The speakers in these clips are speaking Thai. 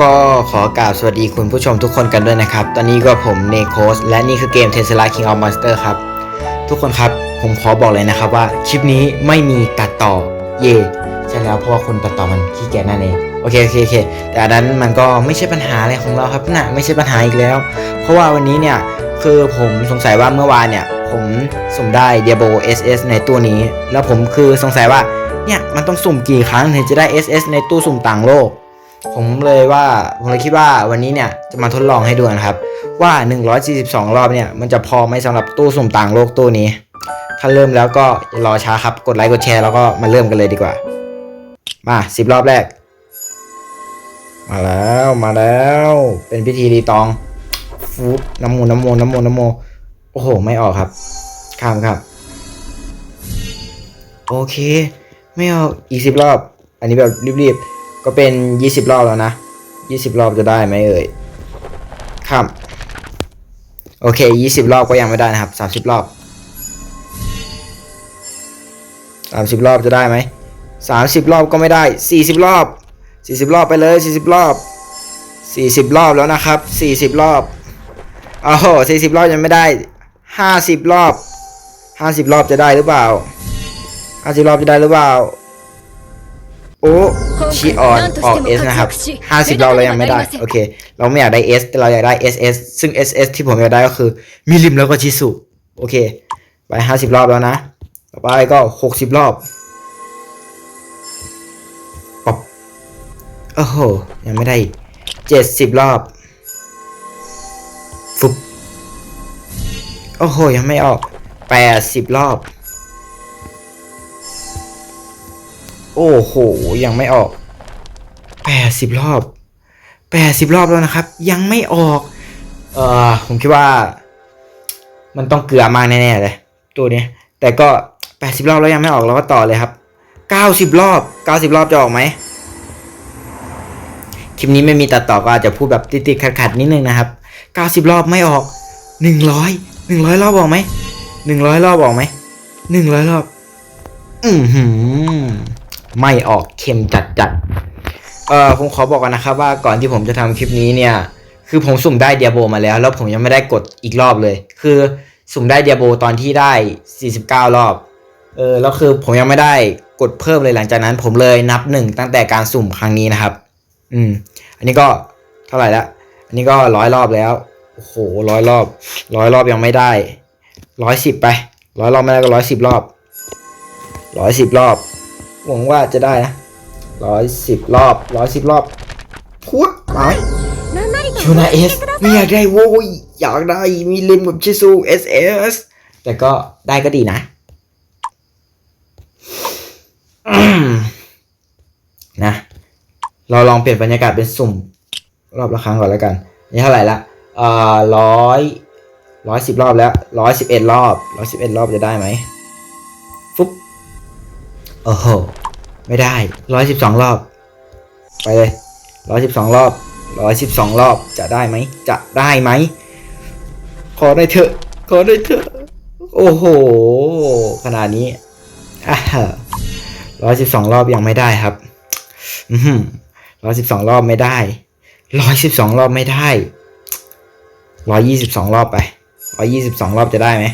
ก็ขอกราบสวัสดีคุณผู้ชมทุกคนกันด้วยนะครับ ตอนนี้ก็ผมเนโคสและนี่คือเกม Tesla King of Monster ครับ ทุกคนครับผมขอบอกเลยนะครับว่าคลิปนี้ไม่มีตัดต่อ เย่ใช่แล้วเพราะว่าคนตัดต่อมันขี้เกียจนั่นเองโอเคโอเคโอเคแต่อันนั้นมันก็ไม่ใช่ปัญหาอะไรของเราครับนะไม่ใช่ปัญหาอีกแล้ว เพราะว่าวันนี้เนี่ยคือผมสงสัยว่าเมื่อวานเนี่ย ผมสุ่มได้ Diablo SS ในตู้นี้ แล้วผมคือสงสัยว่าเนี่ยมันต้องสุ่มกี่ครั้งถึงจะได้ SS ในตู้สุ่มต่างโลก ผมเลยว่าผมเลยคิดว่าวันนี้เนี่ยจะมาทดลองให้ดูนะครับ ว่า 142 รอบเนี่ยมันจะพอไหมสำหรับตู้สุ่มต่างโลกตู้นี้ ถ้าเริ่มแล้วก็รอช้าครับกดไลค์กดแชร์แล้วก็มาเริ่มกันเลยดีกว่า มา 10 รอบแรก มาแล้วมาแล้ว เป็นพิธีรีตองฟูดน้ำมูน้ำมูน้ำมูน้ำมูโอ้โห ไม่ออกครับข้ามครับ โอเค ไม่เอาอีกสิบรอบ อันนี้แบบรีบๆ ก็เป็นยี่สิบรอบแล้วนะยี่สิบรอบจะได้ไหมเอ่ยครับ โอเคยี่สิบรอบก็ยังไม่ได้นะครับสามสิบรอบสามสิบรอบจะได้ไหมสามสิบรอบก็ไม่ได้สี่สิบรอบสี่สิบรอบไปเลยสี่สิบรอบสี่สิบรอบแล้วนะครับสี่สิบรอบโอ้โหสี่สิบรอบยังไม่ได้ห้าสิบรอบห้าสิบรอบจะได้หรือเปล่าห้าสิบรอบจะได้หรือเปล่า โอ้ชีออนออก S นะครับ 50 เราเรายังไม่ได้ โอเค เราไม่อยากได้ S แต่เราอยากได้ SS ซึ่ง SS ที่ผมอยากได้ก็คือ มิลิมแล้วก็ชิสุ โอเค ไป 50 รอบแล้วนะ ต่อไปก็ 60 รอบป๊อบโอ้โห ยังไม่ได้ 70 รอบ ฟุบโอ้โห ยังไม่ออก 80 รอบ โอ้โห ยังไม่ออก 80 รอบ 80 รอบแล้วนะครับ ยังไม่ออก เอ่อผมคิดว่า มันต้องเกลือมากแน่ๆเลย ตัวนี้ แต่ก็ 80 รอบแล้วยังไม่ออกเราก็ต่อเลยครับ 90 รอบ 90 รอบจะออกไหมคลิปนี้ไม่มีตัดต่อก็อาจจะพูดแบบติดๆขัดๆนิดนึงนะครับ 90 รอบไม่ออก 100 100 รอบออกไหม 100 รอบออกไหม 100 รอบ อือหือ ไม่ออกเค็มจัดจัดๆเอ่อผมขอบอกกันนะครับว่าก่อนที่ผมจะทำคลิปนี้เนี่ย คือผมสุ่มได้เดียโบมาแล้ว แล้วผมยังไม่ได้กดอีกรอบเลย คือสุ่มได้เดียโบตอนที่ได้ 49 รอบ เออแล้วคือผมยังไม่ได้กดเพิ่มเลยหลังจากนั้น ผมเลยนับหนึ่งตั้งแต่การสุ่มครั้งนี้นะครับ อืม อันนี้ก็เท่าไหร่ละอันนี้ก็ร้อยรอบแล้วโอ้โหร้อยรอบร้อยรอบยังไม่ได้ร้อยสิบไปร้อยรอบไม่ได้ก็ร้อยสิบรอบร้อยสิบรอบ หวังว่าจะได้นะร้อยสิบรอบร้อยสิบรอบพุทธหมายยูนาเอสไม่อยากได้โว้ยอยากได้มีเลมกับชิซูเอสเอสแต่ก็ได้ก็ดีนะนะ เราลองเปลี่ยนบรรยากาศเป็นสุ่ม รอบละครั้งก่อนแล้วกัน นี่เท่าไหร่ละเอ่อร้อยร้อยสิบรอบแล้วร้อยสิบเอ็ดรอบร้อยสิบเอ็ดรอบจะได้ไหมฟุ๊บโอ้โห ไม่ได้ร้อยสิบสองรอบ ไปเลยร้อยสิบสองรอบร้อยสิบสองรอบจะได้ไหม จะได้ไหม ขอได้เถอะ ขอได้เถอะ โอ้โห ขนาดนี้ร้อยสิบสองรอบยังไม่ได้ครับอืมร้อยสิบสองรอบไม่ได้ร้อยสิบสองรอบไม่ได้ร้อยยี่สิบสองรอบไปร้อยยี่สิบสองรอบจะได้ไหม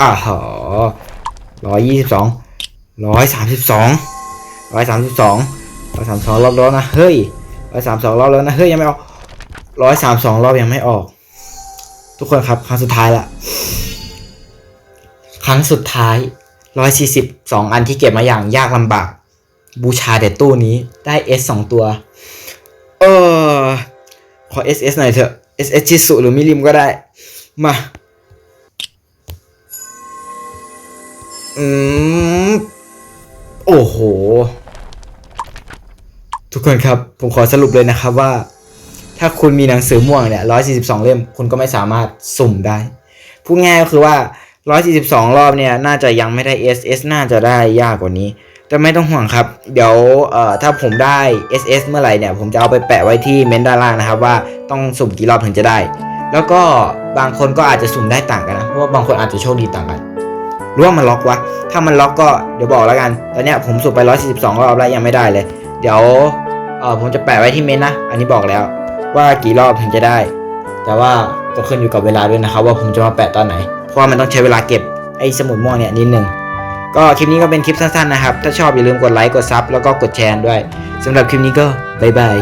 อ่าหอร้อยยี่สิบสอง ร้อยสามสิบสองร้อยสามสิบสองร้อยสามสองรอบแล้วนะเฮ้ยร้อยสามสองรอบแล้วนะเฮ้ยยังไม่ออกร้อยสามสองรอบยังไม่ออก ทุกคนครับครั้งสุดท้ายละครั้งสุดท้ายร้อยสี่สิบสองอันที่เก็บมาอย่างยากลำบาก บูชาเด็ดตู้นี้ได้ S สสองตัวเออขอ SS หน่อยเถอะ SS ชิสุหรือมิริมก็ได้ มาอืม โอ้โห ทุกคนครับ ผมขอสรุปเลยนะครับว่า ถ้าคุณมีหนังสือม่วงเนี่ย142เล่ม คุณก็ไม่สามารถสุ่มได้ พูดง่ายก็คือว่า142รอบเนี่ย น่าจะยังไม่ได้ SS น่าจะได้ยากกว่านี้ แต่ไม่ต้องห่วงครับ เดี๋ยวเอ่อถ้าผมได้ SS เมื่อไหร่เนี่ย ผมจะเอาไปแปะไว้ที่เมนด้านล่างนะครับ ว่าต้องสุ่มกี่รอบถึงจะได้ แล้วก็บางคนก็อาจจะสุ่มได้ต่างกันนะ เพราะว่าบางคนอาจจะโชคดีต่างกัน หรือว่ามันล็อกวะ ถ้ามันล็อกก็เดี๋ยวบอกแล้วกัน ตอนเนี้ยผมสุ่มไป 142 รอบแล้วยังไม่ได้เลย เดี๋ยวเออผมจะแปะไว้ที่เมนต์นะ อันนี้บอกแล้วว่ากี่รอบถึงจะได้ แต่ว่าก็ขึ้นอยู่กับเวลาด้วยนะครับ ว่าผมจะมาแปะตอนไหน เพราะว่ามันต้องใช้เวลาเก็บไอ้สมุดม่วงเนี่ยนิดนึง ก็คลิปนี้ก็เป็นคลิปสั้นๆนะครับ ถ้าชอบอย่าลืมกดไลค์ กดซับแล้วก็กดแชร์ด้วยสำหรับคลิปนี้ก็บ๊ายบาย